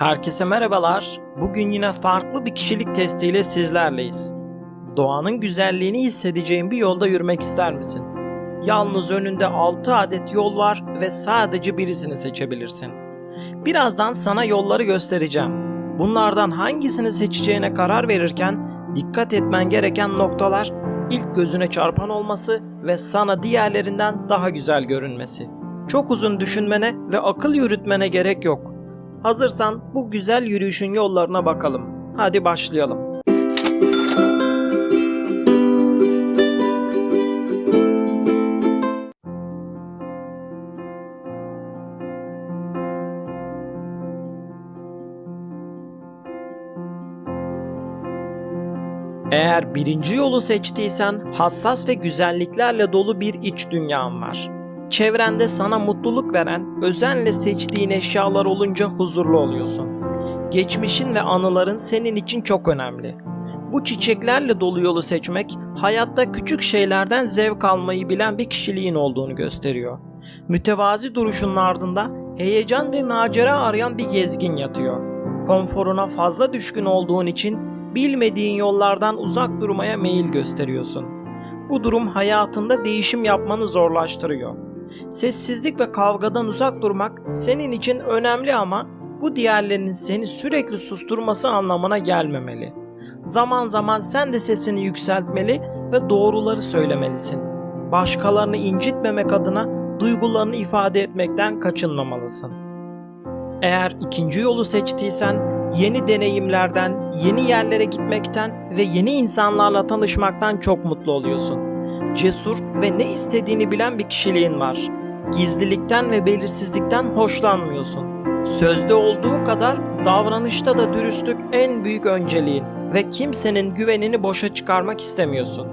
Herkese merhabalar. Bugün yine farklı bir kişilik testiyle sizlerleyiz. Doğanın güzelliğini hissedeceğin bir yolda yürümek ister misin? Yalnız önünde 6 adet yol var ve sadece birisini seçebilirsin. Birazdan sana yolları göstereceğim. Bunlardan hangisini seçeceğine karar verirken dikkat etmen gereken noktalar ilk gözüne çarpan olması ve sana diğerlerinden daha güzel görünmesi. Çok uzun düşünmene ve akıl yürütmene gerek yok. Hazırsan bu güzel yürüyüşün yollarına bakalım. Hadi başlayalım. Eğer birinci yolu seçtiysen hassas ve güzelliklerle dolu bir iç dünyan var. Çevrende sana mutluluk veren, özenle seçtiğin eşyalar olunca huzurlu oluyorsun. Geçmişin ve anıların senin için çok önemli. Bu çiçeklerle dolu yolu seçmek, hayatta küçük şeylerden zevk almayı bilen bir kişiliğin olduğunu gösteriyor. Mütevazi duruşunun ardında heyecan ve macera arayan bir gezgin yatıyor. Konforuna fazla düşkün olduğun için bilmediğin yollardan uzak durmaya meyil gösteriyorsun. Bu durum hayatında değişim yapmanı zorlaştırıyor. Sessizlik ve kavgadan uzak durmak senin için önemli ama bu diğerlerinin seni sürekli susturması anlamına gelmemeli. Zaman zaman sen de sesini yükseltmeli ve doğruları söylemelisin. Başkalarını incitmemek adına duygularını ifade etmekten kaçınmamalısın. Eğer ikinci yolu seçtiysen yeni deneyimlerden, yeni yerlere gitmekten ve yeni insanlarla tanışmaktan çok mutlu oluyorsun. Cesur ve ne istediğini bilen bir kişiliğin var. Gizlilikten ve belirsizlikten hoşlanmıyorsun. Sözde olduğu kadar davranışta da dürüstlük en büyük önceliğin ve kimsenin güvenini boşa çıkarmak istemiyorsun.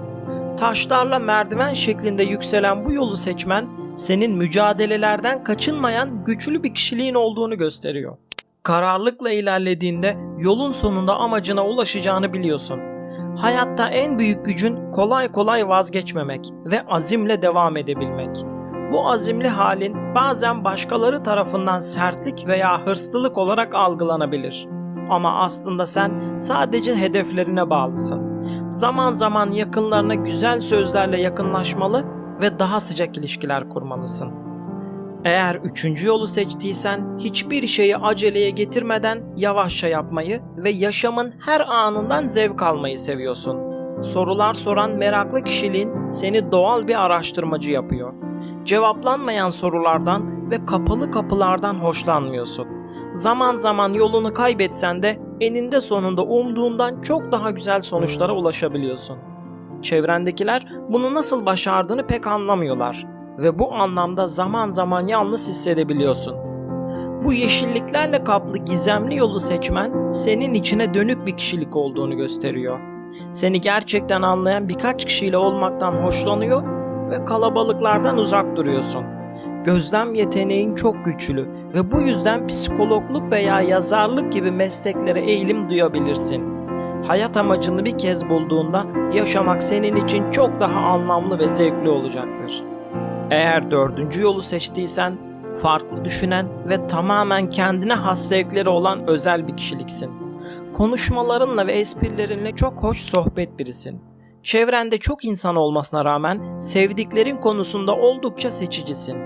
Taşlarla merdiven şeklinde yükselen bu yolu seçmen senin mücadelelerden kaçınmayan güçlü bir kişiliğin olduğunu gösteriyor. Kararlılıkla ilerlediğinde yolun sonunda amacına ulaşacağını biliyorsun. Hayatta en büyük gücün kolay kolay vazgeçmemek ve azimle devam edebilmek. Bu azimli halin bazen başkaları tarafından sertlik veya hırslılık olarak algılanabilir. Ama aslında sen sadece hedeflerine bağlısın. Zaman zaman yakınlarına güzel sözlerle yakınlaşmalı ve daha sıcak ilişkiler kurmalısın. Eğer üçüncü yolu seçtiysen hiçbir şeyi aceleye getirmeden yavaşça yapmayı ve yaşamın her anından zevk almayı seviyorsun. Sorular soran meraklı kişiliğin seni doğal bir araştırmacı yapıyor. Cevaplanmayan sorulardan ve kapalı kapılardan hoşlanmıyorsun. Zaman zaman yolunu kaybetsen de eninde sonunda umduğundan çok daha güzel sonuçlara ulaşabiliyorsun. Çevrendekiler bunu nasıl başardığını pek anlamıyorlar ve bu anlamda zaman zaman yalnız hissedebiliyorsun. Bu yeşilliklerle kaplı gizemli yolu seçmen senin içine dönük bir kişilik olduğunu gösteriyor. Seni gerçekten anlayan birkaç kişiyle olmaktan hoşlanıyor ve kalabalıklardan uzak duruyorsun. Gözlem yeteneğin çok güçlü ve bu yüzden psikologluk veya yazarlık gibi mesleklere eğilim duyabilirsin. Hayat amacını bir kez bulduğunda yaşamak senin için çok daha anlamlı ve zevkli olacaktır. Eğer dördüncü yolu seçtiysen farklı düşünen ve tamamen kendine has zevkleri olan özel bir kişiliksin. Konuşmalarınla ve esprilerinle çok hoş sohbet birisin. Çevrende çok insan olmasına rağmen sevdiklerin konusunda oldukça seçicisin.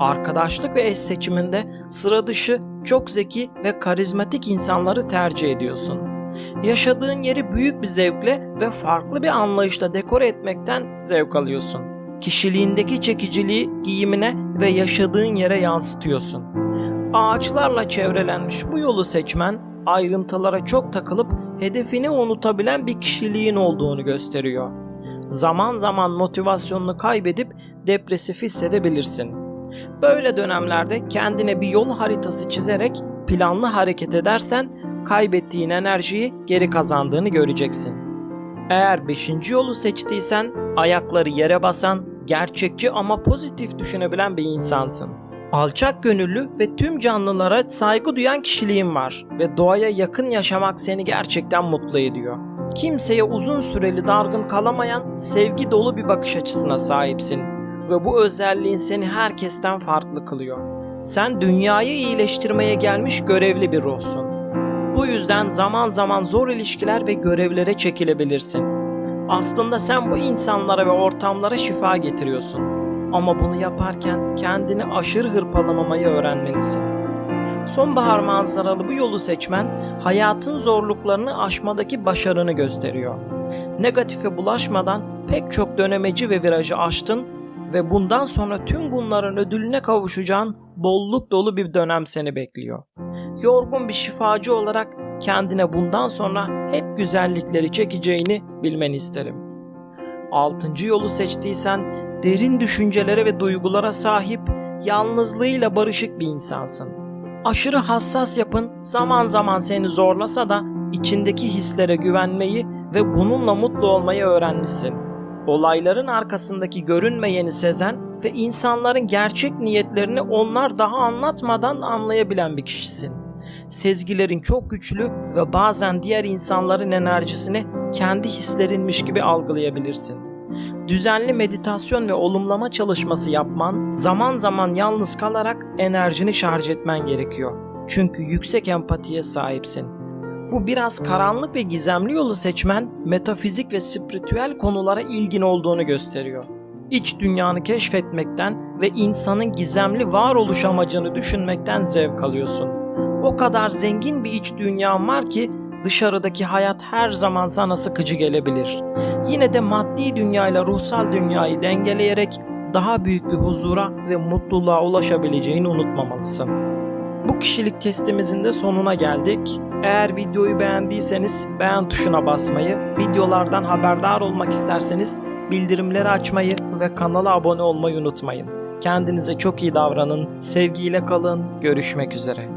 Arkadaşlık ve eş seçiminde sıra dışı, çok zeki ve karizmatik insanları tercih ediyorsun. Yaşadığın yeri büyük bir zevkle ve farklı bir anlayışla dekore etmekten zevk alıyorsun. Kişiliğindeki çekiciliği giyimine ve yaşadığın yere yansıtıyorsun. Ağaçlarla çevrelenmiş bu yolu seçmen ayrıntılara çok takılıp hedefini unutabilen bir kişiliğin olduğunu gösteriyor. Zaman zaman motivasyonunu kaybedip depresif hissedebilirsin. Böyle dönemlerde kendine bir yol haritası çizerek planlı hareket edersen kaybettiğin enerjiyi geri kazandığını göreceksin. Eğer 5. yolu seçtiysen ayakları yere basan, gerçekçi ama pozitif düşünebilen bir insansın. Alçak gönüllü ve tüm canlılara saygı duyan kişiliğin var ve doğaya yakın yaşamak seni gerçekten mutlu ediyor. Kimseye uzun süreli dargın kalamayan sevgi dolu bir bakış açısına sahipsin ve bu özelliğin seni herkesten farklı kılıyor. Sen dünyayı iyileştirmeye gelmiş görevli bir ruhsun Bu yüzden zaman zaman zor ilişkiler ve görevlere çekilebilirsin. Aslında sen bu insanlara ve ortamlara şifa getiriyorsun. Ama bunu yaparken kendini aşırı hırpalamamayı öğrenmelisin. Sonbahar manzaralı bu yolu seçmen hayatın zorluklarını aşmadaki başarını gösteriyor. Negatife bulaşmadan pek çok dönemeci ve virajı aştın ve bundan sonra tüm bunların ödülüne kavuşacağın bolluk dolu bir dönem seni bekliyor. Yorgun bir şifacı olarak kendine bundan sonra hep güzellikleri çekeceğini bilmeni isterim. Altıncı yolu seçtiysen derin düşüncelere ve duygulara sahip, yalnızlığıyla barışık bir insansın. Aşırı hassas yapın zaman zaman seni zorlasa da içindeki hislere güvenmeyi ve bununla mutlu olmayı öğrenmişsin. Olayların arkasındaki görünmeyeni sezen ve insanların gerçek niyetlerini onlar daha anlatmadan anlayabilen bir kişisin. Sezgilerin çok güçlü ve bazen diğer insanların enerjisini kendi hislerinmiş gibi algılayabilirsin. Düzenli meditasyon ve olumlama çalışması yapman, zaman zaman yalnız kalarak enerjini şarj etmen gerekiyor. Çünkü yüksek empatiye sahipsin. Bu biraz karanlık ve gizemli yolu seçmen, metafizik ve spiritüel konulara ilgin olduğunu gösteriyor. İç dünyanı keşfetmekten ve insanın gizemli varoluş amacını düşünmekten zevk alıyorsun. O kadar zengin bir iç dünyan var ki dışarıdaki hayat her zaman sana sıkıcı gelebilir. Yine de maddi dünyayla ruhsal dünyayı dengeleyerek daha büyük bir huzura ve mutluluğa ulaşabileceğini unutmamalısın. Bu kişilik testimizin de sonuna geldik. Eğer videoyu beğendiyseniz beğen tuşuna basmayı, videolardan haberdar olmak isterseniz bildirimleri açmayı ve kanala abone olmayı unutmayın. Kendinize çok iyi davranın, sevgiyle kalın, görüşmek üzere.